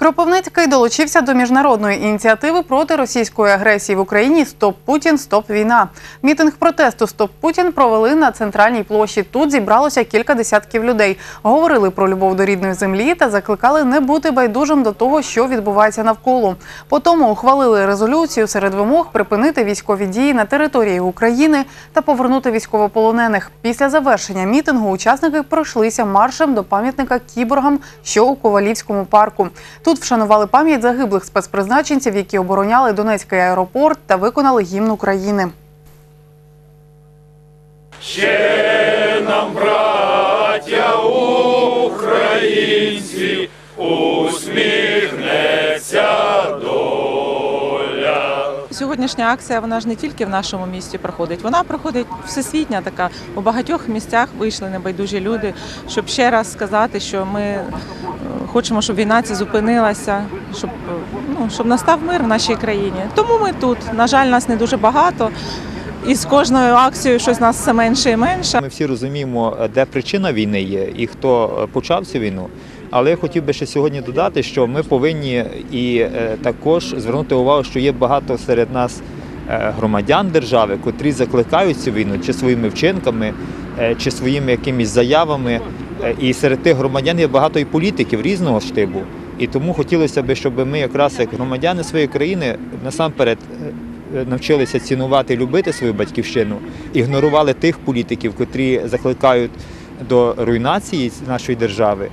Кропивницький долучився до міжнародної ініціативи проти російської агресії в Україні Стоп Путін, Стоп війна. Мітинг протесту Стоп Путін провели на центральній площі. Тут зібралося кілька десятків людей. Говорили про любов до рідної землі та закликали не бути байдужим до того, що відбувається навколо. Потім ухвалили резолюцію серед вимог припинити військові дії на території України та повернути військовополонених. Після завершення мітингу учасники пройшлися маршем до пам'ятника кіборгам, що у Ковалівському парку. Тут вшанували пам'ять загиблих спецпризначенців, які обороняли Донецький аеропорт та виконали гімн України. Ще нам, браття українці, Сьогоднішня акція вона ж не тільки в нашому місті проходить, вона проходить всесвітня така. У багатьох місцях вийшли небайдужі люди, щоб ще раз сказати, що ми е, хочемо, щоб війна ця зупинилася, щоб, е, ну, щоб настав мир в нашій країні. Тому ми тут. На жаль, нас не дуже багато. І з кожною акцією щось нас все менше і менше. Ми всі розуміємо, е, де причина війни є і хто почав цю війну. Але я хотів би ще сьогодні додати, що ми повинні і е, також звернути увагу, що є багато серед нас е, громадян держави, котрі закликають цю війну чи своїми вчинками, е, чи своїми якимись заявами. І серед тих громадян є багато і політиків різного штибу. І тому хотілося б, щоб ми якраз як громадяни своєї країни насамперед навчилися цінувати, любити свою батьківщину, ігнорували тих політиків, котрі закликають до руйнації нашої держави,